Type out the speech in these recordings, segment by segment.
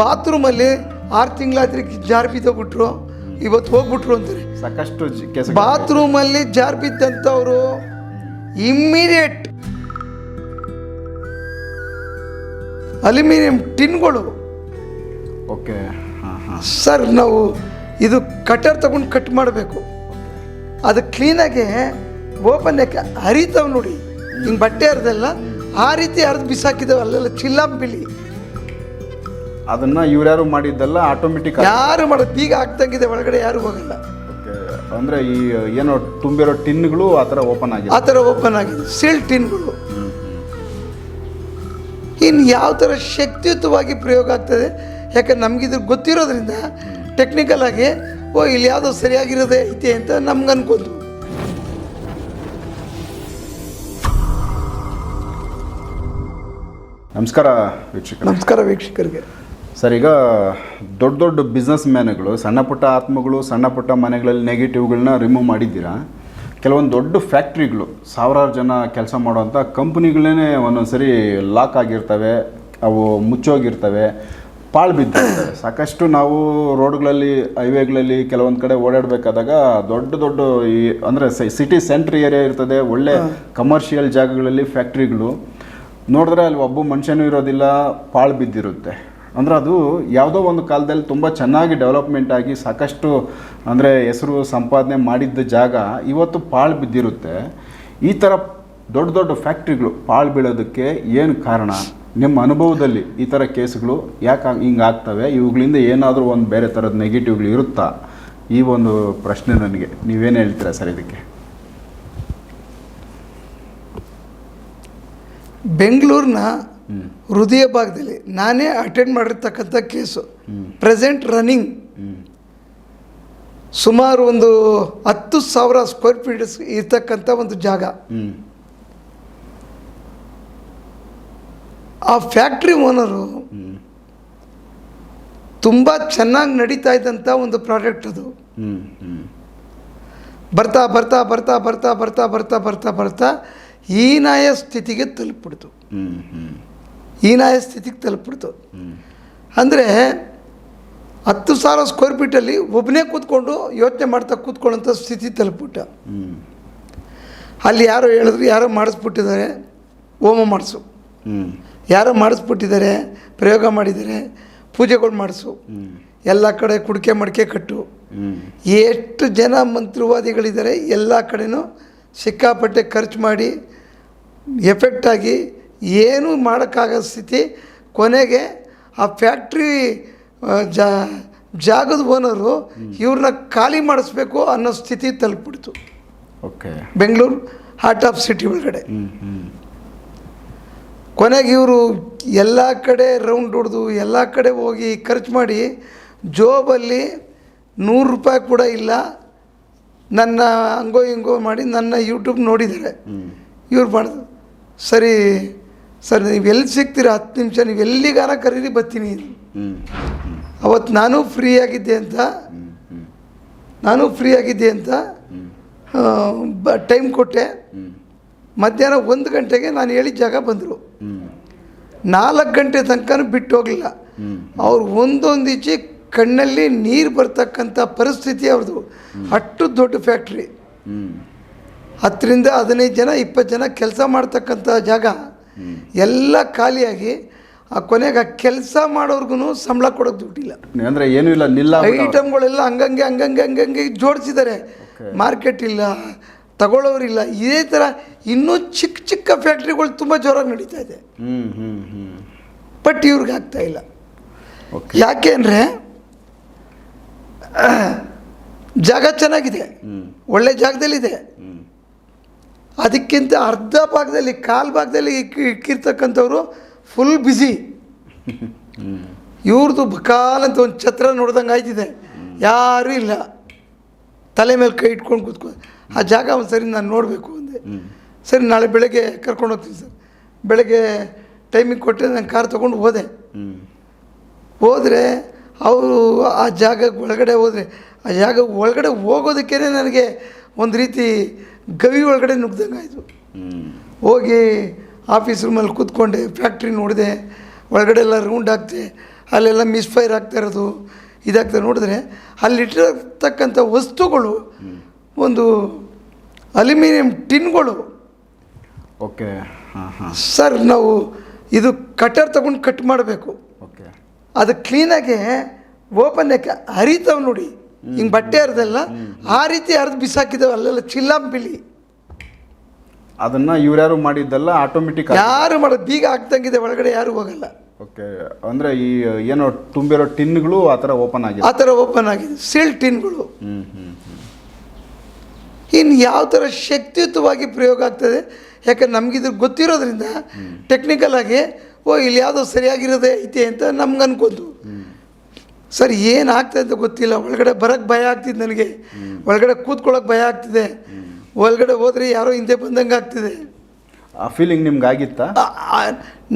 ಬಾತ್ರೂಮಲ್ಲಿ ಆರು ತಿಂಗಳಾದ್ರೆ ಜಾರ್ ಬಿದ್ದೋಗ್ಬಿಟ್ರು ಇವತ್ತು ಹೋಗ್ಬಿಟ್ರು ಅಂತಾರೆ. ಸಾಕಷ್ಟು ಬಾತ್ರೂಮಲ್ಲಿ ಜಾರ್ ಬಿದ್ದಂಥವ್ರು ಇಮ್ಮಿಡಿಯೇಟ್ ಅಲ್ಯೂಮಿನಿಯಂ ಟಿನ್ಗಳು. ಓಕೆ ಸರ್ ನಾವು ಇದು ಕಟರ್ ತಗೊಂಡು ಕಟ್ ಮಾಡಬೇಕು. ಅದು ಕ್ಲೀನಾಗಿ ಓಪನ್ ಯಾಕೆ ಹರಿತಾವ್ ನೋಡಿ. ಹಿಂಗೆ ಬಟ್ಟೆ ಹರಿದಲ್ಲ ಆ ರೀತಿ ಹರಿದು ಬಿಸಾಕಿದ್ದಾವೆ ಅಲ್ಲೆಲ್ಲ ಚಿಲ್ಲಾಂಬಿಲಿ. ಅದನ್ನ ಇವ್ರ್ಯಾರು ಮಾಡಿದ್ದಲ್ಲ ಆಟೋಮೆಟಿಕ್ ಯಾರು ಮಾಡೋದು? ಈಗ ಆಗ್ತಂಗಿದೆ ಒಳಗಡೆ ಯಾರು ಹೋಗಲ್ಲ. ಅಂದ್ರೆ ಈ ಏನೋ ತುಂಬಿರೋ ಟಿನ್ಗಳು ಆ ಥರ ಓಪನ್ ಆಗಿದೆ. ಆ ಥರ ಓಪನ್ ಆಗಿದೆ. ಸೀಲ್ ಟಿನ್ಗಳು. ಇನ್ನು ಯಾವ ಥರ ಶಕ್ತಿಯುತವಾಗಿ ಪ್ರಯೋಗ ಆಗ್ತದೆ? ಯಾಕಂದ್ರೆ ನಮಗಿದು ಗೊತ್ತಿರೋದ್ರಿಂದ ಟೆಕ್ನಿಕಲ್ ಆಗಿ ಓ ಇಲ್ಲಿ ಯಾವುದೋ ಸರಿಯಾಗಿರೋದೇ ಐತೆ ಅಂತ ನಮ್ಗೆ ಅನ್ಕೋದು ನಮಸ್ಕಾರ ವೀಕ್ಷಕ ನಮಸ್ಕಾರ ವೀಕ್ಷಕರಿಗೆ. ಸರ್ ಈಗ ದೊಡ್ಡ ದೊಡ್ಡ ಬಿಸ್ನೆಸ್ ಮ್ಯಾನ್ಗಳು ಸಣ್ಣ ಪುಟ್ಟ ಆತ್ಮಗಳು ಸಣ್ಣ ಪುಟ್ಟ ಮನೆಗಳಲ್ಲಿ ನೆಗೆಟಿವ್ಗಳನ್ನ ರಿಮೂವ್ ಮಾಡಿದ್ದೀರಾ? ಕೆಲವೊಂದು ದೊಡ್ಡ ಫ್ಯಾಕ್ಟ್ರಿಗಳು ಸಾವಿರಾರು ಜನ ಕೆಲಸ ಮಾಡುವಂಥ ಕಂಪ್ನಿಗಳೇ ಒಂದೊಂದು ಸರಿ ಲಾಕ್ ಆಗಿರ್ತವೆ ಅವು ಮುಚ್ಚೋಗಿರ್ತವೆ ಪಾಳು ಬಿದ್ದಿರ್ತವೆ. ಸಾಕಷ್ಟು ನಾವು ರೋಡ್ಗಳಲ್ಲಿ ಹೈವೇಗಳಲ್ಲಿ ಕೆಲವೊಂದು ಕಡೆ ಓಡಾಡಬೇಕಾದಾಗ ದೊಡ್ಡ ದೊಡ್ಡ ಈ ಅಂದರೆ ಸಿಟಿ ಸೆಂಟ್ರ್ ಏರಿಯಾ ಇರ್ತದೆ ಒಳ್ಳೆ ಕಮರ್ಷಿಯಲ್ ಜಾಗಗಳಲ್ಲಿ ಫ್ಯಾಕ್ಟ್ರಿಗಳು ನೋಡಿದ್ರೆ ಅಲ್ಲಿ ಒಬ್ಬ ಮನುಷ್ಯನೂ ಇರೋದಿಲ್ಲ ಪಾಳು ಬಿದ್ದಿರುತ್ತೆ. ಅಂದ್ರೆ ಅದು ಯಾವುದೋ ಒಂದು ಕಾಲದಲ್ಲಿ ತುಂಬ ಚೆನ್ನಾಗಿ ಡೆವಲಪ್ಮೆಂಟ್ ಆಗಿ ಸಾಕಷ್ಟು, ಅಂದರೆ ಹೆಸರು ಸಂಪಾದನೆ ಮಾಡಿದ್ದ ಜಾಗ ಇವತ್ತು ಪಾಳು ಬಿದ್ದಿರುತ್ತೆ. ಈ ಥರ ದೊಡ್ಡ ದೊಡ್ಡ ಫ್ಯಾಕ್ಟ್ರಿಗಳು ಪಾಳು ಬೀಳೋದಕ್ಕೆ ಏನು ಕಾರಣ? ನಿಮ್ಮ ಅನುಭವದಲ್ಲಿ ಈ ಥರ ಕೇಸ್ಗಳು ಯಾಕೆ ಹಿಂಗೆ ಆಗ್ತವೆ? ಇವುಗಳಿಂದ ಏನಾದರೂ ಒಂದು ಬೇರೆ ಥರದ ನೆಗೆಟಿವ್ಗಳು ಇರುತ್ತಾ? ಈ ಒಂದು ಪ್ರಶ್ನೆ ನನಗೆ. ನೀವೇನು ಹೇಳ್ತೀರಾ ಸರ್ ಇದಕ್ಕೆ? ಬೆಂಗಳೂರಿನ ಹೃದಯ ಭಾಗದಲ್ಲಿ ನಾನೇ ಅಟೆಂಡ್ ಮಾಡಿರ್ತಕ್ಕಂಥ ಕೇಸು. ಪ್ರೆಸೆಂಟ್ ರನ್ನಿಂಗ್ ಸುಮಾರು ಒಂದು ಹತ್ತು ಸಾವಿರ ಸ್ಕ್ವೇರ್ ಫೀಟ್ ಇರ್ತಕ್ಕಂಥ ಒಂದು ಜಾಗ. ಆ ಫ್ಯಾಕ್ಟ್ರಿ ಓನರು ತುಂಬ ಚೆನ್ನಾಗಿ ನಡೀತಾ ಇದ್ದಂಥ ಒಂದು ಪ್ರಾಡಕ್ಟ್ ಅದು. ಬರ್ತಾ ಬರ್ತಾ ಬರ್ತಾ ಬರ್ತಾ ಬರ್ತಾ ಬರ್ತಾ ಬರ್ತಾ ಬರ್ತಾ ಹೀನಾಯ ಸ್ಥಿತಿಗೆ ತಲುಪಿಬಿಡ್ತು. ಹೀನಾಯ ಸ್ಥಿತಿಗೆ ತಲುಪಿಬಿಡ್ತು. ಅಂದರೆ ಹತ್ತು ಸಾವಿರ ಸ್ಕ್ವೇರ್ ಫೀಟಲ್ಲಿ ಒಬ್ಬನೇ ಕೂತ್ಕೊಂಡು ಯೋಚನೆ ಮಾಡ್ತಾ ಕೂತ್ಕೊಳ್ಳೋಂಥ ಸ್ಥಿತಿ ತಲುಪಿಬಿಟ್ಟ. ಅಲ್ಲಿ ಯಾರೋ ಹೇಳಿದ್ರು, ಯಾರೋ ಮಾಡಿಸ್ಬಿಟ್ಟಿದ್ದಾರೆ, ಹೋಮ ಮಾಡಿಸು. ಯಾರೋ ಮಾಡಿಸ್ಬಿಟ್ಟಿದ್ದಾರೆ, ಪ್ರಯೋಗ ಮಾಡಿದ್ದಾರೆ, ಪೂಜೆಗಳು ಮಾಡಿಸು. ಎಲ್ಲ ಕಡೆ ಕುಡಿಕೆ ಮಡಿಕೆ ಕಟ್ಟು. ಎಷ್ಟು ಜನ ಮಂತ್ರವಾದಿಗಳಿದ್ದಾರೆ, ಎಲ್ಲ ಕಡೆನೂ ಸಿಕ್ಕಾಪಟ್ಟೆ ಖರ್ಚು ಮಾಡಿ ಎಫೆಕ್ಟ್ ಆಗಿ ಏನೂ ಮಾಡೋಕ್ಕಾಗೋ ಸ್ಥಿತಿ. ಕೊನೆಗೆ ಆ ಫ್ಯಾಕ್ಟ್ರಿ ಜಾ ಜಾಗದ ಓನರು ಇವ್ರನ್ನ ಖಾಲಿ ಮಾಡಿಸ್ಬೇಕು ಅನ್ನೋ ಸ್ಥಿತಿ ತಲುಪಿಬಿಡ್ತು. Okay. Bengaluru heart of city ಒಳಗಡೆ. ಕೊನೆಗೆ ಇವರು ಎಲ್ಲ ಕಡೆ ರೌಂಡ್ ಹೊಡೆದು ಎಲ್ಲ ಕಡೆ ಹೋಗಿ ಖರ್ಚು ಮಾಡಿ ಜೋಬಲ್ಲಿ ನೂರು ರೂಪಾಯಿ ಕೂಡ ಇಲ್ಲ. ನನ್ನ ಹಂಗೋ ಹಿಂಗೋ ಮಾಡಿ ನನ್ನ ಯೂಟ್ಯೂಬ್ ನೋಡಿದ್ದಾರೆ. ಇವ್ರು ಮಾಡಿದ್ರು ಸರಿ ಸರ್ ನೀವು ಎಲ್ಲಿ ಸಿಗ್ತೀರ? ಹತ್ತು ನಿಮಿಷ ನೀವು ಎಲ್ಲಿಗಾರ ಕರೀರಿ ಬರ್ತೀನಿ. ಅವತ್ತು ನಾನು ಫ್ರೀ ಆಗಿದ್ದೆ ಅಂತ ನಾನು ಫ್ರೀ ಆಗಿದ್ದೆ ಅಂತ ಬ ಟೈಮ್ ಕೊಟ್ಟೆ. ಮಧ್ಯಾಹ್ನ ಒಂದು ಗಂಟೆಗೆ ನಾನು ಹೇಳಿದ ಜಾಗ ಬಂದರು. ನಾಲ್ಕು ಗಂಟೆ ತನಕ ಬಿಟ್ಟು ಹೋಗಲಿಲ್ಲ. ಅವ್ರು ಒಂದೊಂದು ಈಚೆ ಕಣ್ಣಲ್ಲಿ ನೀರು ಬರ್ತಕ್ಕಂಥ ಪರಿಸ್ಥಿತಿ ಅವ್ರದ್ದು ಅಷ್ಟು ದೊಡ್ಡ ಫ್ಯಾಕ್ಟ್ರಿ ಹತ್ತರಿಂದ ಹದಿನೈದು ಜನ ಇಪ್ಪತ್ತು ಜನ ಕೆಲಸ ಮಾಡ್ತಕ್ಕಂಥ ಜಾಗ. ಎಲ್ಲ ಖಾಲಿಯಾಗಿ ಆ ಕೊನೆಗೆ ಆ ಕೆಲಸ ಮಾಡೋರ್ಗು ಸಂಬಳ ಕೊಡೋಕೆ ದುಡ್ಡಿಲ್ಲ. ಅಂದರೆ ಏನೂ ಇಲ್ಲ ನಿಲ್ಲ ಐಟಮ್ಗಳೆಲ್ಲ ಹಂಗಂಗೆ ಹಂಗಂಗೆ ಹಂಗಂಗೆ ಜೋಡಿಸಿದ್ದಾರೆ. ಮಾರ್ಕೆಟ್ ಇಲ್ಲ ತಗೊಳ್ಳೋರಿಲ್ಲ ಇದೇ ಥರ ಇನ್ನೂ ಚಿಕ್ಕ ಚಿಕ್ಕ ಫ್ಯಾಕ್ಟ್ರಿಗಳು ತುಂಬ ಜೋರಾಗಿ ನಡೀತಾ ಇದೆ. ಬಟ್ ಇವ್ರಿಗೆ ಆಗ್ತಾ ಇಲ್ಲ. ಯಾಕೆ ಅಂದರೆ ಜಾಗ ಚೆನ್ನಾಗಿದೆ. ಒಳ್ಳೆ ಜಾಗದಲ್ಲಿದೆ. ಅದಕ್ಕಿಂತ ಅರ್ಧ ಭಾಗದಲ್ಲಿ, ಕಾಲು ಭಾಗದಲ್ಲಿ ಇಕ್ಕಿ ಇಕ್ಕಿರ್ತಕ್ಕಂಥವ್ರು ಫುಲ್ ಬ್ಯುಸಿ ಇವ್ರದ್ದು ಬಕಾಲ್ ಅಂತ ಒಂದು ಛತ್ರ ನೋಡ್ದಂಗೆ ಆಯ್ತಿದೆ. ಯಾರೂ ಇಲ್ಲ. ತಲೆ ಮೇಲೆ ಕೈ ಇಟ್ಕೊಂಡು ಕೂತ್ಕೊ, ಆ ಜಾಗ ಒಂದು ಸರಿ ನಾನು ನೋಡಬೇಕು ಅಂದೆ. ಸರಿ, ನಾಳೆ ಬೆಳಗ್ಗೆ ಕರ್ಕೊಂಡು ಹೋಗ್ತೀನಿ ಸರ್. ಬೆಳಗ್ಗೆ ಟೈಮಿಗೆ ಕೊಟ್ಟರೆ ನಾನು ಕಾರ್ ತೊಗೊಂಡು ಹೋದೆ. ಹೋದರೆ ಅವರು ಆ ಜಾಗಕ್ಕೆ ಒಳಗಡೆ ಹೋದರೆ, ಆ ಜಾಗ ಒಳಗಡೆ ಹೋಗೋದಕ್ಕೇ ನನಗೆ ಒಂದು ರೀತಿ ಗವಿ ಒಳಗಡೆ ನುಗ್ದಂಗೆ ಆಯಿತು. ಹೋಗಿ ಆಫೀಸ್ ರೂಮಲ್ಲಿ ಕೂತ್ಕೊಂಡೆ ಫ್ಯಾಕ್ಟ್ರಿ ನೋಡಿದೆ ಒಳಗಡೆ ಎಲ್ಲ ರೌಂಡ್ ಹಾಕ್ತೆ ಅಲ್ಲೆಲ್ಲ ಮಿಸ್ಫೈರ್ ಆಗ್ತಾ ಇರೋದು ಇದಾಗ್ತಾ ನೋಡಿದ್ರೆ ಅಲ್ಲಿಟ್ಟಿರತಕ್ಕಂಥ ವಸ್ತುಗಳು ಒಂದು ಅಲ್ಯೂಮಿನಿಯಂ ಟಿನ್ಗಳು. ಓಕೆ. ಹಾಂ ಹಾಂ. ಸರ್ ನಾವು ಇದು ಕಟರ್ ತಗೊಂಡು ಕಟ್ ಮಾಡಬೇಕು. ಓಕೆ. ಅದು ಕ್ಲೀನಾಗಿ ಓಪನ್ ಯಾಕೆ ಹರಿತಾವೆ ನೋಡಿ. ಹಿಂಗೆ ಬಟ್ಟೆ ಹರಿದಲ್ಲ ಆ ರೀತಿ ಹರಿದು ಬಿಸಾಕಿದ್ದಾವೆ ಅಲ್ಲೆಲ್ಲ ಚಿಲ್ಲಾಂಬಿಲಿ ಅದನ್ನ ಇವ್ರ್ಯಾರು ಮಾಡಿದ್ದಲ್ಲ ಆಟೋಮೆಟಿಕ್ ಯಾರು ಮಾಡೋದು? ಬೀಗ ಹಾಕ್ದಂಗಿದೆ ಒಳಗಡೆ ಯಾರು ಹೋಗಲ್ಲ. ಓಕೆ ಅಂದರೆ ಈ ಏನೋ ತುಂಬಿರೋ ಟಿನ್ಗಳು ಆ ಥರ ಓಪನ್ ಆಗಿದೆ. ಆ ಥರ ಓಪನ್ ಆಗಿದೆ ಸೀಲ್ ಟಿನ್ಗಳು. ಇನ್ನು ಯಾವ ಥರ ಶಕ್ತಿಯುತವಾಗಿ ಪ್ರಯೋಗ ಆಗ್ತದೆ ಯಾಕಂದ್ರೆ ನಮಗಿದ್ರ ಗೊತ್ತಿರೋದ್ರಿಂದ ಟೆಕ್ನಿಕಲ್ ಆಗಿ ಓ ಇಲ್ಲಿ ಯಾವುದೋ ಸರಿಯಾಗಿರೋದೇ ಐತೆ ಅಂತ ನಮ್ಗೆ ಅನ್ಕೊಂತು ಸರ್ ಏನು ಆಗ್ತದೆ ಅಂತ ಗೊತ್ತಿಲ್ಲ. ಒಳಗಡೆ ಬರೋಕ್ಕೆ ಭಯ ಆಗ್ತಿದೆ ನನಗೆ. ಒಳಗಡೆ ಕೂತ್ಕೊಳ್ಳೋಕೆ ಭಯ ಆಗ್ತಿದೆ. ಒಳಗಡೆ ಹೋದರೆ ಯಾರೋ ಹಿಂದೆ ಬಂದಂಗೆ ಆಗ್ತಿದೆ. ಆ ಫೀಲಿಂಗ್ ನಿಮ್ಗೆ ಆಗಿತ್ತಾ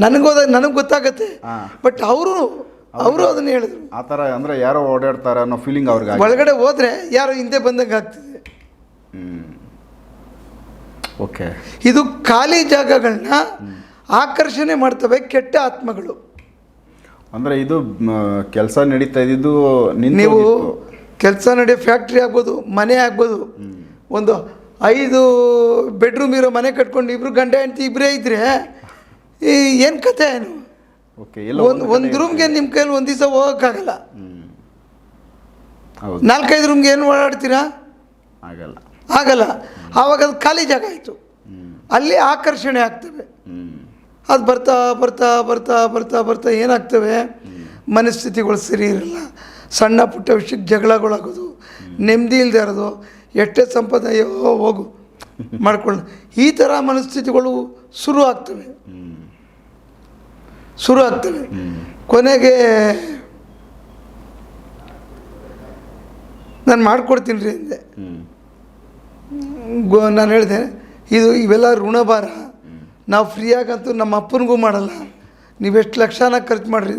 ನನಗೋದಾಗ ನನಗೆ ಗೊತ್ತಾಗತ್ತೆ. ಬಟ್ ಅವರು ಅವರು ಅದನ್ನ ಹೇಳಿದ್ರು. ಆ ಥರ ಅಂದರೆ ಯಾರೋ ಓಡಾಡ್ತಾರೆ ಅನ್ನೋ ಫೀಲಿಂಗ್ ಅವ್ರಿಗೆ ಒಳಗಡೆ ಹೋದರೆ ಯಾರೋ ಹಿಂದೆ ಬಂದಂಗೆ ಆಗ್ತಿದೆ. ಓಕೆ. ಇದು ಖಾಲಿ ಜಾಗಗಳನ್ನ ಆಕರ್ಷಣೆ ಮಾಡ್ತವೆ ಕೆಟ್ಟ ಆತ್ಮಗಳು. ಅಂದರೆ ಇದು ಕೆಲಸ ನಡೀತಾ ಇದ್ದಿದ್ದು ನೀವು ಕೆಲಸ ನಡೆಯೋ ಫ್ಯಾಕ್ಟ್ರಿ ಆಗ್ಬೋದು ಮನೆ ಆಗ್ಬೋದು. ಒಂದು ಐದು ಬೆಡ್ರೂಮ್ ಇರೋ ಮನೆ ಕಟ್ಕೊಂಡು ಇಬ್ರು ಗಂಡ ಹೆಂಡತಿ ಇಬ್ಬರೇ ಇದ್ರೆ ಈ ಏನು ಕತೆ ಏನು? ಓಕೆ ಒಂದು ಒಂದು ರೂಮ್ಗೆ ನಿಮ್ಮ ಕೈಯಲ್ಲಿ ಒಂದು ದಿವಸ ಹೋಗೋಕ್ಕಾಗಲ್ಲ. ನಾಲ್ಕೈದು ರೂಮ್ಗೆ ಏನು ಓಡಾಡ್ತೀರಾ? ಆಗಲ್ಲ. ಆಗಲ್ಲ. ಆವಾಗ ಅದು ಖಾಲಿ ಜಾಗ ಆಯಿತು. ಅಲ್ಲಿ ಆಕರ್ಷಣೆ ಆಗ್ತವೆ ಅದು ಬರ್ತಾ ಬರ್ತಾ ಬರ್ತಾ ಬರ್ತಾ ಬರ್ತಾ ಏನಾಗ್ತವೆ? ಮನಸ್ಥಿತಿಗಳು ಸರಿ ಇರಲ್ಲ. ಸಣ್ಣ ಪುಟ್ಟ ವಿಷಯಕ್ಕೆ ಜಗಳಗಳಾಗೋದು, ನೆಮ್ಮದಿ ಇಲ್ಲದೆ ಇರೋದು, ಎಷ್ಟೇ ಸಂಪಾದನೆ ಹೋಗು ಮಾಡ್ಕೊಳ್ಳ ಈ ಥರ ಮನಸ್ಥಿತಿಗಳು ಶುರು ಆಗ್ತವೆ. ಶುರು ಆಗ್ತವೆ. ಕೊನೆಗೆ ನಾನು ಮಾಡ್ಕೊಡ್ತೀನಿ ರೀ ಅಂದೆ. ಗೋ ನಾನು ಹೇಳಿದೆ, ಇದು ಇವೆಲ್ಲ ಋಣಭಾರ. ನಾವು ಫ್ರೀಯಾಗಂತೂ ನಮ್ಮ ಅಪ್ಪನಿಗೂ ಮಾಡಲ್ಲ. ನೀವೆಷ್ಟು ಲಕ್ಷನ ಖರ್ಚು ಮಾಡಿರಿ.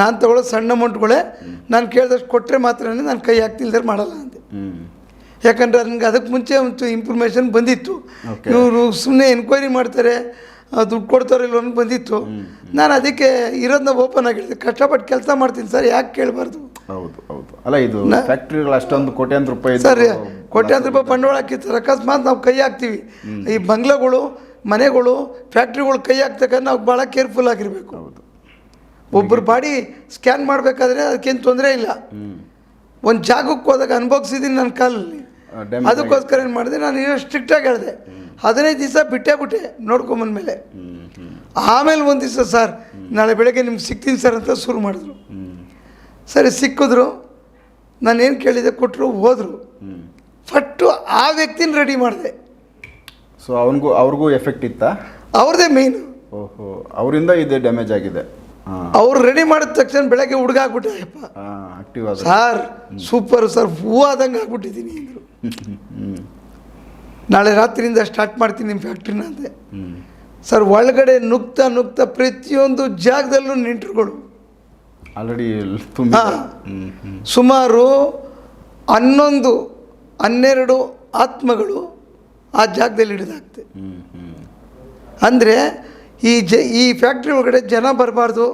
ನಾನು ತಗೊಳ್ಳೋ ಸಣ್ಣ ಅಮೌಂಟ್ಗಳೇ ನಾನು ಕೇಳಿದಷ್ಟು ಕೊಟ್ಟರೆ ಮಾತ್ರ ನಾನು ಕೈ ಹಾಕ್ತಿಲ್ದಾರೆ ಮಾಡಲ್ಲ ಅಂದೆ. ಯಾಕಂದರೆ ನನಗೆ ಅದಕ್ಕೆ ಮುಂಚೆ ಒಂದು ಇನ್ಫಾರ್ಮೇಷನ್ ಬಂದಿತ್ತು. ಇವರು ಸುಮ್ಮನೆ ಎನ್ಕ್ವೈರಿ ಮಾಡ್ತಾರೆ ದುಡ್ಡು ಕೊಡ್ತಾರೆ ಇಲ್ಲೋ ಅಂತ ಬಂದಿತ್ತು. ನಾನು ಅದಕ್ಕೆ ಇರೋದನ್ನ ಓಪನ್ ಆಗಿರ್ತೀನಿ ಕಷ್ಟಪಟ್ಟು ಕೆಲಸ ಮಾಡ್ತೀನಿ ಸರ್ ಯಾಕೆ ಕೇಳಬಾರ್ದು? ಹೌದು ಹೌದು. ಅಲ್ಲ ಇದು ಫ್ಯಾಕ್ಟ್ರಿಗಳು ಅಷ್ಟೊಂದು ಕೋಟ್ಯಾಂತರ ರೂಪಾಯಿ ಸರ್ ಕೋಟ್ಯಾಂತರ ರೂಪಾಯಿ ಬಂಡವಾಳ ಹಾಕಿರ್ತಾರೆ. ಅಕಸ್ಮಾತ್ ನಾವು ಕೈ ಹಾಕ್ತೀವಿ. ಈ ಬಂಗ್ಲೆಗಳು ಮನೆಗಳು ಫ್ಯಾಕ್ಟ್ರಿಗಳು ಕೈ ಹಾಕ್ತಕ್ಕಂಥ ನಾವು ಭಾಳ ಕೇರ್ಫುಲ್ ಆಗಿರಬೇಕು. ಹೌದು. ಒಬ್ಬರು ಬಾಡಿ ಸ್ಕ್ಯಾನ್ ಮಾಡಬೇಕಾದ್ರೆ ಅದಕ್ಕೇನು ತೊಂದರೆ ಇಲ್ಲ. ಒಂದು ಜಾಗಕ್ಕೆ ಹೋದಾಗ ಅನುಭವಿಸಿದ್ದೀನಿ ನನ್ನ ಕಾಲಲ್ಲಿ. ಅದಕ್ಕೋಸ್ಕರ ಏನು ಮಾಡಿದೆ ನಾನು ಏನೋ ಸ್ಟ್ರಿಕ್ಟಾಗಿ ಹೇಳಿದೆ. ಹದಿನೈದು ದಿವಸ ಬಿಟ್ಟೇ ಬಿಟ್ಟೆ ನೋಡ್ಕೊಂಬಂದ್ಮೇಲೆ ಆಮೇಲೆ ಒಂದು ದಿವಸ ಸರ್ ನಾಳೆ ಬೆಳಗ್ಗೆ ನಿಮ್ಗೆ ಸಿಗ್ತೀನಿ ಸರ್ ಅಂತ ಶುರು ಮಾಡಿದ್ರು. ಸರಿ ಸಿಕ್ಕಿದ್ರು. ನಾನು ಏನು ಕೇಳಿದೆ ಕೊಟ್ಟರು ಹೋದರು. ಫಟ್ಟು ಆ ವ್ಯಕ್ತಿನ ರೆಡಿ ಮಾಡಿದೆ. ಸೊ ಅವನಿಗೂ ಅವ್ರಿಗೂ ಎಫೆಕ್ಟ್ ಇತ್ತಾ? ಅವ್ರದೇ ಮೇನ್ ಓಹೋ ಅವರಿಂದ ಇದೆ ಡ್ಯಾಮೇಜ್ ಆಗಿದೆ. ಅವ್ರು ರೆಡಿ ಮಾಡಿದ ತಕ್ಷಣ ಬೆಳಗ್ಗೆ ಹುಡುಗ ಆಗ್ಬಿಟ್ಟಪ್ಪ ಹಾಂ ಆಕ್ಟಿವ್ ಆದ ಸಾರ್ ಸೂಪರ್ ಸರ್ ಹೂ ಆದಂಗೆ ಆಗ್ಬಿಟ್ಟಿದ್ದೀನಿ ಅಂದರು. ನಾಳೆ ರಾತ್ರಿಯಿಂದ ಸ್ಟಾರ್ಟ್ ಮಾಡ್ತೀನಿ ನಿಮ್ಮ ಫ್ಯಾಕ್ಟ್ರಿನ ಅಂದೆ. ಸರ್ ಒಳಗಡೆ ನುಗ್ತಾ ನುಗ್ತಾ ಪ್ರತಿಯೊಂದು ಜಾಗದಲ್ಲೂ ನಿಂಟ್ರುಗಳು. ಆಲ್ರೆಡಿ ಸುಮಾರು ಹನ್ನೊಂದು ಹನ್ನೆರಡು ಆತ್ಮಗಳು ಆ ಜಾಗದಲ್ಲಿ ಹಿಡಿದಾಗ್ತದೆ. ಅಂದರೆ ಈ ಜ ಈ ಫ್ಯಾಕ್ಟ್ರಿ ಒಳಗಡೆ ಜನ ಬರಬಾರ್ದು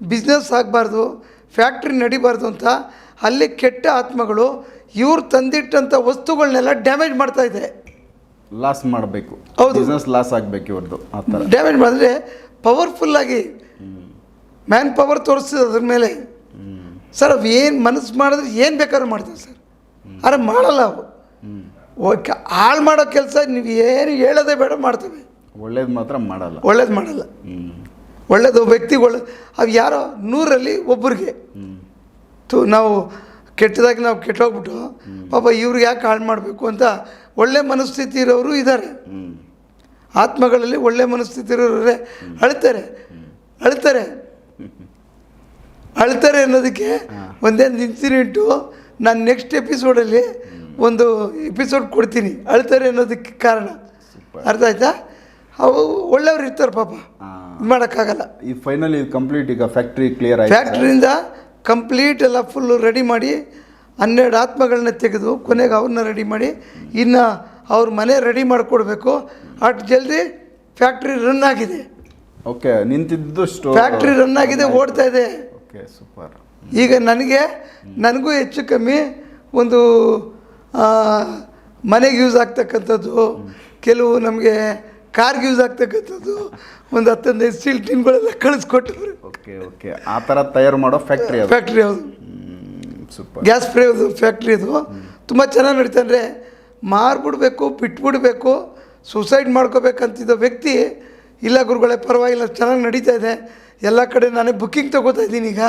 ಬಿಸ್ನೆಸ್ ಆಗಬಾರ್ದು ಫ್ಯಾಕ್ಟ್ರಿ ನಡಿಬಾರ್ದು ಅಂತ ಅಲ್ಲಿ ಕೆಟ್ಟ ಆತ್ಮಗಳು ಇವ್ರು ತಂದಿಟ್ಟಂಥ ವಸ್ತುಗಳನ್ನೆಲ್ಲ ಡ್ಯಾಮೇಜ್ ಮಾಡ್ತಾ ಇದೆ. ಲಾಸ್ ಮಾಡಬೇಕು. ಹೌದು. ಬಿಸ್ನೆಸ್ ಲಾಸ್ ಆಗಬೇಕು ಇವ್ರದ್ದು ಆ ಥರ. ಡ್ಯಾಮೇಜ್ ಮಾಡಿದ್ರೆ ಪವರ್ಫುಲ್ಲಾಗಿ ಮ್ಯಾನ್ ಪವರ್ ತೋರಿಸ್ತದೆ ಅದ್ರ ಮೇಲೆ. ಸರ್ ಅವು ಏನು ಮನಸ್ಸು ಮಾಡಿದ್ರೆ ಏನು ಬೇಕಾದ್ರೂ ಮಾಡ್ತೇವೆ ಸರ್ ಆದರೆ ಮಾಡಲ್ಲ ಅವು. ಓಕೆ ಹಾಳು ಮಾಡೋ ಕೆಲಸ ನೀವು ಏನು ಹೇಳೋದೇ ಬೇಡ ಮಾಡ್ತೀವಿ. ಒಳ್ಳೇದು ಮಾತ್ರ ಮಾಡಲ್ಲ. ಒಳ್ಳೇದು ಮಾಡಲ್ಲ. ಒಳ್ಳೇದು ವ್ಯಕ್ತಿಗಳು ಅವು ಯಾರೋ ನೂರಲ್ಲಿ ಒಬ್ಬರಿಗೆ ತು ನಾವು ಕೆಟ್ಟದಾಗಿ ನಾವು ಕೆಟ್ಟೋಗ್ಬಿಟ್ಟು ಪಾಪ ಇವ್ರಿಗೆ ಯಾಕೆ ಹಾಳು ಮಾಡಬೇಕು ಅಂತ ಒಳ್ಳೆ ಮನಸ್ಥಿತಿ ಇರೋರು ಇದ್ದಾರೆ ಆತ್ಮಗಳಲ್ಲಿ ಒಳ್ಳೆ ಮನಸ್ಥಿತಿ ಇರೋರೇ ಅಳ್ತಾರೆ. ಅಳ್ತಾರೆ. ಅಳ್ತಾರೆ ಅನ್ನೋದಕ್ಕೆ ಒಂದೇ ಒಂದು ಇನ್ಸಿಡೆಂಟು ನಾನು ನೆಕ್ಸ್ಟ್ ಎಪಿಸೋಡಲ್ಲಿ ಒಂದು ಎಪಿಸೋಡ್ ಕೊಡ್ತೀನಿ. ಅಳ್ತಾರೆ ಅನ್ನೋದಕ್ಕೆ ಕಾರಣ. ಅರ್ಥ ಆಯ್ತಾ? ಅವು ಒಳ್ಳೆಯವ್ರು ಇರ್ತಾರೆ ಪಾಪ. ಮಾಡೋಕ್ಕಾಗಲ್ಲ. ಈ ಫೈನಲ್ ಇದು ಕಂಪ್ಲೀಟ್ ಈಗ ಫ್ಯಾಕ್ಟ್ರಿ ಕ್ಲಿಯರ್ ಆಯ್ತು? ಫ್ಯಾಕ್ಟ್ರಿಯಿಂದ ಕಂಪ್ಲೀಟ್ ಎಲ್ಲ ಫುಲ್ಲು ರೆಡಿ ಮಾಡಿ ಹನ್ನೆರಡು ಆತ್ಮಗಳನ್ನ ತೆಗೆದು ಕೊನೆಗೆ ಅವ್ರನ್ನ ರೆಡಿ ಮಾಡಿ ಇನ್ನು ಅವ್ರ ಮನೆ ರೆಡಿ ಮಾಡಿಕೊಡ್ಬೇಕು. ಅಷ್ಟು ಜಲ್ದಿ ಫ್ಯಾಕ್ಟ್ರಿ ರನ್ ಆಗಿದೆ. ಓಕೆ ನಿಂತಿದ್ದು ಫ್ಯಾಕ್ಟ್ರಿ ರನ್ ಆಗಿದೆ ಓಡ್ತಾ ಇದೆ. ಓಕೆ ಸೂಪರ್ ಈಗ ನನಗೆ ನನಗೂ ಹೆಚ್ಚು ಕಮ್ಮಿ ಒಂದು ಮನೆಗೆ ಯೂಸ್ ಆಗ್ತಕ್ಕಂಥದ್ದು ಕೆಲವು ನಮಗೆ ಕಾರ್ಗೆ ಯೂಸ್ ಆಗ್ತಕ್ಕಂಥದ್ದು ಒಂದು ಹತ್ತೊಂದೈದು ಸ್ಟೀಲ್ ಟಿನ್ಗಳೆಲ್ಲ ಕಳಿಸ್ಕೊಟ್ಟಿದ್ರು ಓಕೆ ಓಕೆ ಆ ಥರ ತಯಾರು ಮಾಡೋ ಫ್ಯಾಕ್ಟ್ರಿ ಫ್ಯಾಕ್ಟ್ರಿ ಅದು ಸೂಪರ್ ಗ್ಯಾಸ್ ಫ್ರೈ ಅದು ಫ್ಯಾಕ್ಟ್ರಿ ಅದು. ತುಂಬ ಚೆನ್ನಾಗಿ ನಡೀತಾ ಅಂದರೆ ಮಾರ್ಬಿಡ್ಬೇಕು ಬಿಟ್ಬಿಡ್ಬೇಕು ಸುಸೈಡ್ ಮಾಡ್ಕೋಬೇಕಂತಿದ್ದ ವ್ಯಕ್ತಿ ಇಲ್ಲ ಗುರುಗಳೇ ಪರವಾಗಿಲ್ಲ ಚೆನ್ನಾಗಿ ನಡೀತಾ ಇದೆ. ಎಲ್ಲ ಕಡೆ ನಾನೇ ಬುಕ್ಕಿಂಗ್ ತೊಗೋತಾ ಇದ್ದೀನಿ ಈಗ.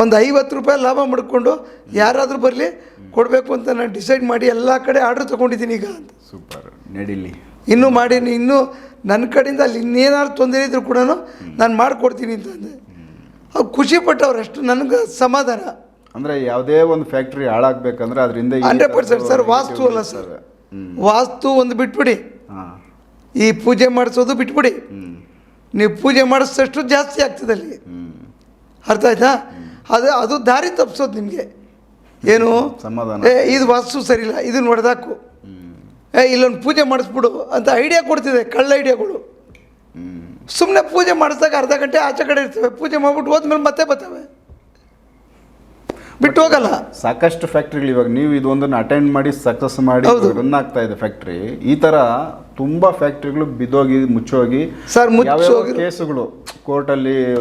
ಒಂದು ಐವತ್ತು ರೂಪಾಯಿ ಲಾಭ ಮಾಡಿಕೊಂಡು ಯಾರಾದರೂ ಬರಲಿ ಕೊಡಬೇಕು ಅಂತ ನಾನು ಡಿಸೈಡ್ ಮಾಡಿ ಎಲ್ಲ ಕಡೆ ಆರ್ಡ್ರ್ ತೊಗೊಂಡಿದ್ದೀನಿ ಈಗ ಅಂತ. ಸೂಪರ್ ನಡೀಲಿ. ಇನ್ನೂ ಮಾಡೀನಿ ಇನ್ನೂ ನನ್ನ ಕಡೆಯಿಂದ ಅಲ್ಲಿ ಇನ್ನೇನಾದ್ರು ತೊಂದರೆ ಇದ್ರೂ ಕೂಡ ನಾನು ಮಾಡಿಕೊಡ್ತೀನಿ ಅಂತಂದೆ ಅವ್ರು ಖುಷಿ ಪಟ್ಟವ್ರು ಅಷ್ಟು ನನಗೆ ಸಮಾಧಾನ. ಅಂದರೆ ಯಾವುದೇ ಒಂದು ಫ್ಯಾಕ್ಟ್ರಿ ಹಾಳಾಗಬೇಕಂದ್ರೆ ಅದರಿಂದ ಹಂಡ್ರೆಡ್ ಪರ್ಸೆಂಟ್ ಸರ್ ವಾಸ್ತು ಅಲ್ಲ ಸರ್. ವಾಸ್ತು ಒಂದು ಬಿಟ್ಬಿಡಿ. ಈ ಪೂಜೆ ಮಾಡಿಸೋದು ಬಿಟ್ಬಿಡಿ. ನೀವು ಪೂಜೆ ಮಾಡಿಸಿದಷ್ಟು ಜಾಸ್ತಿ ಆಗ್ತದೆ ಅಲ್ಲಿ. ಅರ್ಥ ಆಯ್ತಾ? ಅದು ಅದು ದಾರಿ ತಪ್ಪಿಸೋದು ನಿಮಗೆ. ಏನು? ಸಮಾಧಾನ. ಏ ಇದು ವಾಸ್ತು ಸರಿಯಿಲ್ಲ ಇದನ್ನ ಹೊಡೆದಾಕು ಏ ಇಲ್ಲೊಂದು ಪೂಜೆ ಮಾಡಿಸ್ಬಿಡು ಅಂತ ಐಡಿಯಾ ಕೊಡ್ತಿದೆ ಕಳ್ಳ ಐಡಿಯಾಗಳು ಸುಮ್ಮನೆ ಪೂಜೆ ಮಾಡಿಸಿದಾಗ ಅರ್ಧ ಗಂಟೆ ಆಚೆ ಕಡೆ ಇರ್ತವೆ ಪೂಜೆ ಮಾಡಿಬಿಟ್ಟು ಹೋದ್ಮೇಲೆ ಮತ್ತೆ ಬರ್ತವೆ. ಬಿಟ್ಟು ಹೋಗಲ್ಲ. ಸಾಕಷ್ಟು ಫ್ಯಾಕ್ಟ್ರಿಗಳು ಇವಾಗ ನೀವು ಇದೊಂದನ್ನು ಅಟೆಂಡ್ ಮಾಡಿ ಸಕ್ಸಸ್ ಮಾಡಿ. ರನ್ ಆಗ್ತಾ ಇದೆ ಫ್ಯಾಕ್ಟ್ರಿ ಈ ತರ ತುಂಬಾ ಫ್ಯಾಕ್ಟ್ರಿಗಳು ಬಿದ್ದೋಗಿ ಮುಚ್ಚೋಗಿ ಸರ್, ಮುಚ್ಚೋಗಿ- ಕೇಸುಗಳು ಕೋರ್ಟಲ್ಲಿ.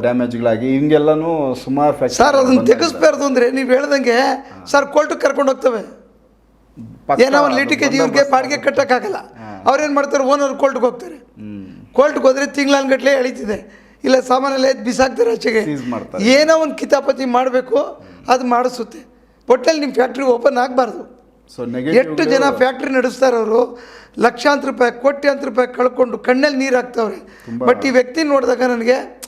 ಡ್ಯಾಮೇಜ್ಗಳಾಗಿ ಹಿಂಗೆಲ್ಲಾನು ಸುಮಾರು ಸರ್ ಅದನ್ನ ತೆಗಿಸ್ಬಾರ್ದು ಅಂದ್ರೆ ನೀವು ಹೇಳ್ದಂಗೆ ಸರ್ ಕೋರ್ಟ್ ಕರ್ಕೊಂಡು ಹೋಗ್ತವೆ. ಏನೋ ಒಂದು ಲೀಟಿಕೇಜ್ ಇವ್ರಿಗೆ ಬಾಡಿಗೆ ಕಟ್ಟಕ್ಕಾಗಲ್ಲ. ಅವ್ರೇನು ಮಾಡ್ತಾರೆ? ಓನರ್ ಕೋರ್ಟ್ಗೆ ಹೋಗ್ತಾರೆ. ಕೋರ್ಟ್ಗೆ ಹೋದ್ರೆ ತಿಂಗಳನ್ಗಟ್ಲೆ ಎಳೀತಿದೆ. ಇಲ್ಲ ಸಾಮಾನೆಲ್ಲ ಎದ್ದು ಬಿಸಾಕ್ತಾರೆ ಆಚೆಗೆ Seize ಮಾಡ್ತಾರೆ. ಏನೋ ಒಂದು ಕಿತಾಪತಿ ಮಾಡಬೇಕು ಅದು ಮಾಡಿಸುತ್ತೆ. ಒಟ್ಟಲ್ಲಿ ನಿಮ್ಮ ಫ್ಯಾಕ್ಟ್ರಿ ಓಪನ್ ಆಗಬಾರ್ದು. ಸೊ ಎಷ್ಟು ಜನ ಫ್ಯಾಕ್ಟ್ರಿ ನಡೆಸ್ತಾರೆ ಅವರು? ಲಕ್ಷಾಂತರ ರೂಪಾಯಿ ಕೋಟ್ಯಾಂತರ ರೂಪಾಯಿ ಕಳ್ಕೊಂಡು ಕಣ್ಣಲ್ಲಿ ನೀರು ಹಾಕ್ತವ್ರೆ. ಬಟ್ ಈ ವ್ಯಕ್ತಿ ನೋಡಿದಾಗ ನನಗೆ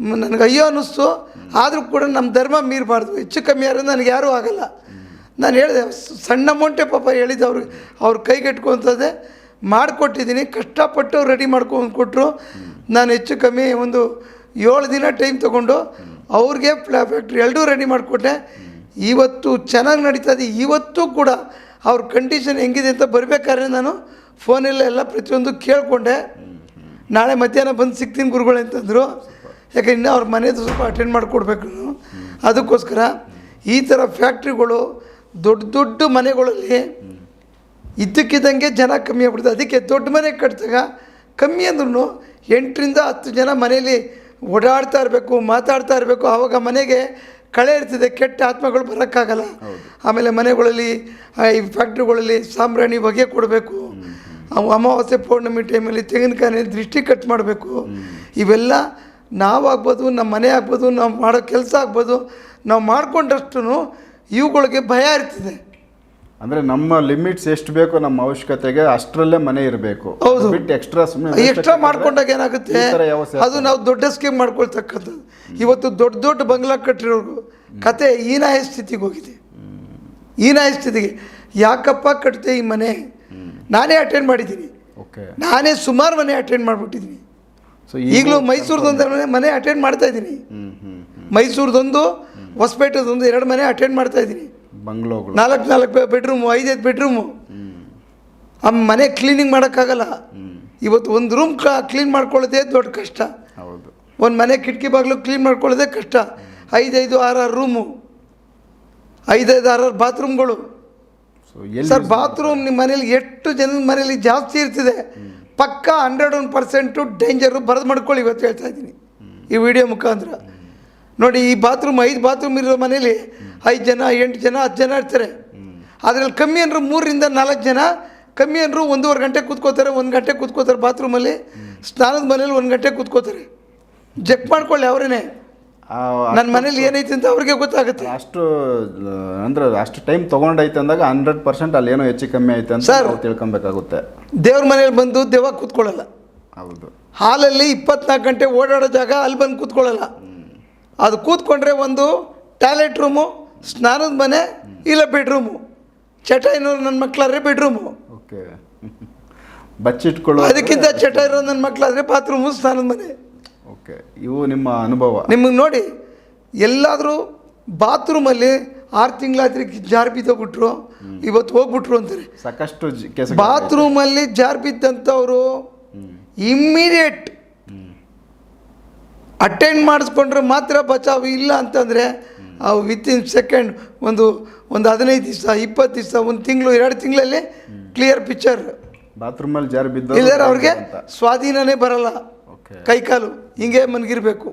ಮ್, ನನಗೆ ಅಯ್ಯೋ ಅನ್ನಿಸ್ತು. ಆದರೂ ಕೂಡ ನಮ್ಮ ಧರ್ಮ ಮೀರಬಾರ್ದು. ಹೆಚ್ಚು ಕಮ್ಮಿ ಯಾರು ನನಗೆ ಯಾರೂ ಆಗಲ್ಲ. ನಾನು ಹೇಳಿದೆ ಸ- ಸಣ್ಣ ಅಮೌಂಟೇ ಪಾಪ ಹೇಳಿದ್ದು ಅವ್ರಿಗೆ ಅವ್ರ ಕೈಗೆಟ್ಕೊಂತದೆ ಮಾಡಿಕೊಟ್ಟಿದ್ದೀನಿ, ಕಷ್ಟಪಟ್ಟು ರೆಡಿ ಮಾಡ್ಕೊಂಡು ಕೊಟ್ಟರು ನಾನು ಹೆಚ್ಚು ಕಮ್ಮಿ ಒಂದು ಏಳು ದಿನ ಟೈಮ್ ತೊಗೊಂಡು ಅವ್ರಿಗೆ ಫ್ಲಾ ಫ್ಯಾಕ್ಟ್ರಿ ಎರಡೂ ರೆಡಿ ಮಾಡಿಕೊಟ್ಟೆ ಇವತ್ತು ಚೆನ್ನಾಗಿ ನಡೀತಾ ಇದೆ. ಇವತ್ತು ಕೂಡ ಅವ್ರ ಕಂಡೀಷನ್ ಹೆಂಗಿದೆ ಅಂತ ಬರಬೇಕಾದ್ರೆ ನಾನು ಫೋನಲ್ಲೇ ಎಲ್ಲ ಪ್ರತಿಯೊಂದು ಕೇಳಿಕೊಂಡೆ. ನಾಳೆ ಮಧ್ಯಾಹ್ನ ಬಂದು ಸಿಗ್ತೀನಿ ಗುರುಗಳು ಅಂತಂದರು. ಯಾಕೆ ಇನ್ನೂ ಅವ್ರ ಮನೆಯದು ಸ್ವಲ್ಪ ಅಟೆಂಡ್ ಮಾಡಿಕೊಡ್ಬೇಕು ಅದಕ್ಕೋಸ್ಕರ ಈ ಥರ ಫ್ಯಾಕ್ಟ್ರಿಗಳು ದೊಡ್ಡ ದೊಡ್ಡ ಮನೆಗಳಲ್ಲಿ ಇದ್ದಕ್ಕಿದ್ದಂಗೆ ಜನ ಕಮ್ಮಿ ಆಗ್ಬಿಡ್ತದೆ. ಅದಕ್ಕೆ ದೊಡ್ಡ ಮನೆ ಕಟ್ಟಿದಾಗ ಕಮ್ಮಿ ಅಂದ್ರೂ ಎಂಟರಿಂದ ಹತ್ತು ಜನ ಮನೆಯಲ್ಲಿ ಓಡಾಡ್ತಾ ಇರಬೇಕು ಮಾತಾಡ್ತಾ ಇರಬೇಕು. ಆವಾಗ ಮನೆಗೆ ಕಳೆ ಇರ್ತದೆ ಕೆಟ್ಟ ಆತ್ಮಗಳು ಬರೋಕ್ಕಾಗಲ್ಲ. ಆಮೇಲೆ ಮನೆಗಳಲ್ಲಿ ಈ ಫ್ಯಾಕ್ಟ್ರಿಗಳಲ್ಲಿ ಸಾಂಬ್ರಾಣಿ ಹೊಗೆ ಕೊಡಬೇಕು. ಅಮಾವಾಸ್ಯೆ ಪೌರ್ಣಮಿ ಟೈಮಲ್ಲಿ ತೆಂಗಿನಕಾಯಿ ದೃಷ್ಟಿ ಕಟ್ ಮಾಡಬೇಕು. ಇವೆಲ್ಲ ನಾವಾಗ್ಬೋದು ನಮ್ಮ ಮನೆ ಆಗ್ಬೋದು ನಾವು ಮಾಡೋ ಕೆಲಸ ಆಗ್ಬೋದು ನಾವು ಮಾಡಿಕೊಂಡಷ್ಟು ಇವುಗಳಿಗೆ ಭಯ ಇರ್ತದೆ. ಅಂದ್ರೆ ನಮ್ಮ ಲಿಮಿಟ್ಸ್ ಎಷ್ಟು ಬೇಕೋ ನಮ್ಮ ಅವಶ್ಯಕತೆಗೆ ಅಷ್ಟರಲ್ಲೇ ಮನೆ ಇರಬೇಕು. ಹೌದು. ಬಿಟ್ಟು ಎಕ್ಸ್ಟ್ರಾ ಸುಮ್ಮನೆ ಎಕ್ಸ್ಟ್ರಾ ಮಾಡ್ಕೊಂಡಾಗ ಏನಾಗುತ್ತೆ? ಈ ಅದು ನಾವು ದೊಡ್ಡ ಸ್ಕೀಮ್ ಮಾಡ್ಕೊಳ್ತಕ್ಕಂಥದ್ದು. ಇವತ್ತು ದೊಡ್ಡ ದೊಡ್ಡ ಬಂಗ್ಲಾ ಕಟ್ಟಿರೋರು ಕತೆ ಹೀನಾಯ ಸ್ಥಿತಿಗೆ ಹೋಗಿದೆ. ನಾಯ ಸ್ಥಿತಿಗೆ. ಯಾಕಪ್ಪ ಕಟ್ತೆ ಈ ಮನೆ? ನಾನೇ ಅಟೆಂಡ್ ಮಾಡಿದ್ದೀನಿ. ಓಕೆ. ನಾನೇ ಸುಮಾರು ಮನೆ ಅಟೆಂಡ್ ಮಾಡಿಬಿಟ್ಟಿದ್ದೀನಿ. ಸೊ ಈಗಲೂ ಮೈಸೂರದೊಂದು ಮನೆ ಮನೆ ಅಟೆಂಡ್ ಮಾಡ್ತಾ ಇದ್ದೀನಿ. ಮೈಸೂರದೊಂದು ಹೊಸಪೇಟೆದೊಂದು ಎರಡು ಮನೆ ಅಟೆಂಡ್ ಮಾಡ್ತಾ ಇದ್ದೀನಿ. ಬಂಗ್ಲೋಗಳು. ನಾಲ್ಕು ನಾಲ್ಕು ಬೆಡ್ರೂಮು ಐದೈದು ಬೆಡ್ರೂಮು ಆ ಮನೆ ಕ್ಲೀನಿಂಗ್ ಮಾಡೋಕ್ಕಾಗಲ್ಲ. ಇವತ್ತು ಒಂದು ರೂಮ್ ಕ್ಲೀನ್ ಮಾಡ್ಕೊಳ್ಳೋದೇ ದೊಡ್ಡ ಕಷ್ಟ. ಹೌದು. ಒಂದು ಮನೆ ಕಿಟಕಿ ಬಾಗಿಲು ಕ್ಲೀನ್ ಮಾಡ್ಕೊಳ್ಳೋದೇ ಕಷ್ಟ. ಐದೈದು ಆರಾರು ರೂಮು ಐದೈದು ಆರಾರು ಬಾತ್ರೂಮ್ಗಳು ಸರ್ ಬಾತ್ರೂಮ್ ನಿಮ್ಮ ಮನೇಲಿ ಎಷ್ಟು ಜನ ಮನೇಲಿ ಜಾಸ್ತಿ ಇರ್ತಿದೆ ಪಕ್ಕ ಹಂಡ್ರೆಡ್ ಒನ್ ಪರ್ಸೆಂಟು ಡೇಂಜರು ಬರೆದು ಮಾಡ್ಕೊಳ್ಳಿ ಇವತ್ತು ಹೇಳ್ತಾ ಇದ್ದೀನಿ. ಈ ವಿಡಿಯೋ ಮುಖಾಂತರ. ನೋಡಿ ಈ ಬಾತ್ರೂಮ್ ಐದು ಬಾತ್ರೂಮ್ ಇರೋ ಮನೇಲಿ ಐದು ಜನ ಎಂಟು ಜನ ಹತ್ತು ಜನ ಇರ್ತಾರೆ. ಅದರಲ್ಲಿ ಕಮ್ಮಿ ಅಂದರು ಮೂರರಿಂದ ನಾಲ್ಕು ಜನ ಕಮ್ಮಿ ಅಂದರು ಒಂದೂವರೆ ಗಂಟೆ ಕೂತ್ಕೋತಾರೆ ಒಂದು ಗಂಟೆ ಕೂತ್ಕೋತಾರೆ ಬಾತ್ರೂಮಲ್ಲಿ. ಸ್ನಾನದ ಮನೇಲಿ ಒಂದು ಗಂಟೆ ಕೂತ್ಕೋತಾರೆ. ಜಕ್ ಮಾಡ್ಕೊಳ್ಳಿ ಅವರೇನೆ. ನನ್ನ ಮನೇಲಿ ಏನೈತೆ ಅಂತ ಅವ್ರಿಗೆ ಗೊತ್ತಾಗುತ್ತೆ. ಅಷ್ಟು ಅಂದ್ರೆ ಅಷ್ಟು ಟೈಮ್ ತೊಗೊಂಡೈತೆ ಅಂದಾಗ ಹಂಡ್ರೆಡ್ ಪರ್ಸೆಂಟ್ ಅಲ್ಲಿ ಏನೋ ಹೆಚ್ಚು ಕಮ್ಮಿ ಐತೆ ಅಂತ ಸರ್. ತಿಳ್ಕೊಬೇಕಾಗುತ್ತೆ. ದೇವ್ರ ಮನೇಲಿ ಬಂದು ದೇವ ಕೂತ್ಕೊಳ್ಳಲ್ಲ. ಹೌದು. ಹಾಲಲ್ಲಿ ಇಪ್ಪತ್ನಾಲ್ಕು ಗಂಟೆ ಓಡಾಡೋ ಜಾಗ ಅಲ್ಲಿ ಬಂದು ಕೂತ್ಕೊಳ್ಳಲ್ಲ. ಅದು ಕೂತ್ಕೊಂಡ್ರೆ ಒಂದು ಟಾಯ್ಲೆಟ್ ರೂಮು ಸ್ನಾನದ ಮನೆ ಇಲ್ಲ ಬೆಡ್ರೂಮು. ಚಟ ಇನ್ನೂರು ನನ್ನ ಮಕ್ಕಳಾದ್ರೆ ಬೆಡ್ರೂಮು. ಓಕೆ. ಬಚ್ಚಿಟ್ಕೊಳ್ಳೋ ಅದಕ್ಕಿಂತ ಚಟ ಇರೋ ನನ್ನ ಮಕ್ಕಳಾದ್ರೆ ಬಾತ್ರೂಮು ಸ್ನಾನದ ಮನೆ. ಓಕೆ. ಇವು ನಿಮ್ಮ ಅನುಭವ. ನಿಮಗೆ ನೋಡಿ ಎಲ್ಲಾದರೂ ಬಾತ್ರೂಮಲ್ಲಿ ಆರು ತಿಂಗಳಾದ್ರೆ ಜಾರ್ ಬಿದ್ದೋಗ್ಬಿಟ್ರು ಇವತ್ತು ಹೋಗ್ಬಿಟ್ರು ಅಂತಾರೆ. ಸಾಕಷ್ಟು ಬಾತ್ರೂಮಲ್ಲಿ ಜಾರ್ ಬಿದ್ದಂಥವ್ರು ಇಮ್ಮಿಡಿಯೇಟ್ ಅಟೆಂಡ್ ಮಾಡಿಸ್ಕೊಂಡ್ರೆ ಮಾತ್ರ ಬಚಾವ್ ಇಲ್ಲ ಅಂತಂದರೆ ಅವು ಇನ್ ಸೆಕೆಂಡ್ ಒಂದು ಒಂದು ಹದಿನೈದು ದಿವಸ ಇಪ್ಪತ್ತು ದಿವಸ ಒಂದು ತಿಂಗಳು ಎರಡು ತಿಂಗಳಲ್ಲಿ ಕ್ಲಿಯರ್ ಪಿಕ್ಚರ್ ಬಾತ್ರೂಮಲ್ಲಿ ಜಾರಿ ಬಿದ್ದ ಇಲ್ಲದ್ರೆ ಅವ್ರಿಗೆ ಸ್ವಾಧೀನನೇ ಬರಲ್ಲ. ಕೈಕಾಲು ಹಿಂಗೆ ಮನ್ಗಿರ್ಬೇಕು.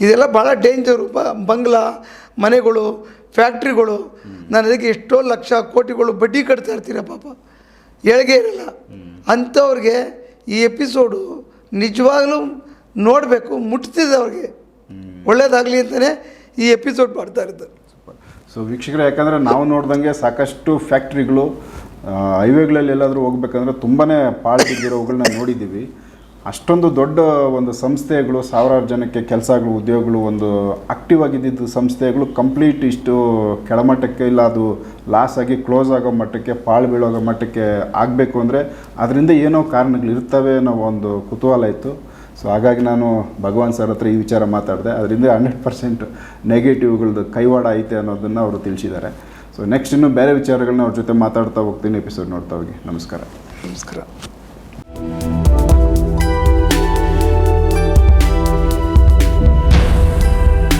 ಇದೆಲ್ಲ ಭಾಳ ಡೇಂಜರು ಬ ಬಂಗ್ಲಾ ಮನೆಗಳು ಫ್ಯಾಕ್ಟ್ರಿಗಳು ನಾನು ಅದಕ್ಕೆ ಎಷ್ಟೋ ಲಕ್ಷ ಕೋಟಿಗಳು ಬಡ್ಡಿ ಕಟ್ತಾ ಇರ್ತೀರ ಪಾಪ. ಏಳಿಗೆ ಇರಲ್ಲ. ಅಂಥವ್ರಿಗೆ ಈ ಎಪಿಸೋಡು ನಿಜವಾಗ್ಲೂ ನೋಡಬೇಕು ಮುಟ್ತಿದೆ ಅವ್ರಿಗೆ. ಒಳ್ಳೇದಾಗಲಿ ಅಂತಲೇ ಈ ಎಪಿಸೋಡ್ ಮಾಡ್ತಾ ಇರ್ತಾರೆ ಸೊ ವೀಕ್ಷಕರು ಯಾಕಂದರೆ ನಾವು ನೋಡ್ದಂಗೆ ಸಾಕಷ್ಟು ಫ್ಯಾಕ್ಟ್ರಿಗಳು ಹೈವೇಗಳಲ್ಲಿ ಎಲ್ಲಾದರೂ ಹೋಗ್ಬೇಕಂದ್ರೆ ತುಂಬಾ ಪಾಳ್ಬಿದ್ದಿರೋವುಗಳನ್ನ ನೋಡಿದ್ದೀವಿ. ಅಷ್ಟೊಂದು ದೊಡ್ಡ ಒಂದು ಸಂಸ್ಥೆಗಳು ಸಾವಿರಾರು ಜನಕ್ಕೆ ಕೆಲಸಗಳು ಉದ್ಯೋಗಗಳು ಒಂದು ಆಕ್ಟಿವ್ ಆಗಿದ್ದಿದ್ದು ಸಂಸ್ಥೆಗಳು ಕಂಪ್ಲೀಟ್ ಇಷ್ಟು ಕೆಳಮಟ್ಟಕ್ಕೆ ಇಲ್ಲ ಅದು ಲಾಸ್ ಆಗಿ ಕ್ಲೋಸ್ ಆಗೋ ಮಟ್ಟಕ್ಕೆ ಪಾಳು ಬೀಳೋ ಮಟ್ಟಕ್ಕೆ ಆಗಬೇಕು ಅಂದರೆ ಅದರಿಂದ ಏನೋ ಕಾರಣಗಳು ಇರ್ತವೆ ಅನ್ನೋ ಒಂದು ಕುತೂಹಲ ಇತ್ತು. ಸೊ ಹಾಗಾಗಿ ನಾನು ಭಗವಾನ್ ಸರ್ ಹತ್ರ ಈ ವಿಚಾರ ಮಾತಾಡಿದೆ. ಅದರಿಂದ ಹಂಡ್ರೆಡ್ ಪರ್ಸೆಂಟ್ ನೆಗೆಟಿವ್ಗಳದ್ದು ಕೈವಾಡ ಐತೆ ಅನ್ನೋದನ್ನು ಅವರು ತಿಳಿಸಿದ್ದಾರೆ. ಸೊ ನೆಕ್ಸ್ಟ್ ಇನ್ನು ಬೇರೆ ವಿಚಾರಗಳನ್ನ ಅವ್ರ ಜೊತೆ ಮಾತಾಡ್ತಾ ಹೋಗ್ತೀನಿ ಎಪಿಸೋಡ್ ನೋಡ್ತಾ ಹೋಗಿ. ನಮಸ್ಕಾರ. ನಮಸ್ಕಾರ.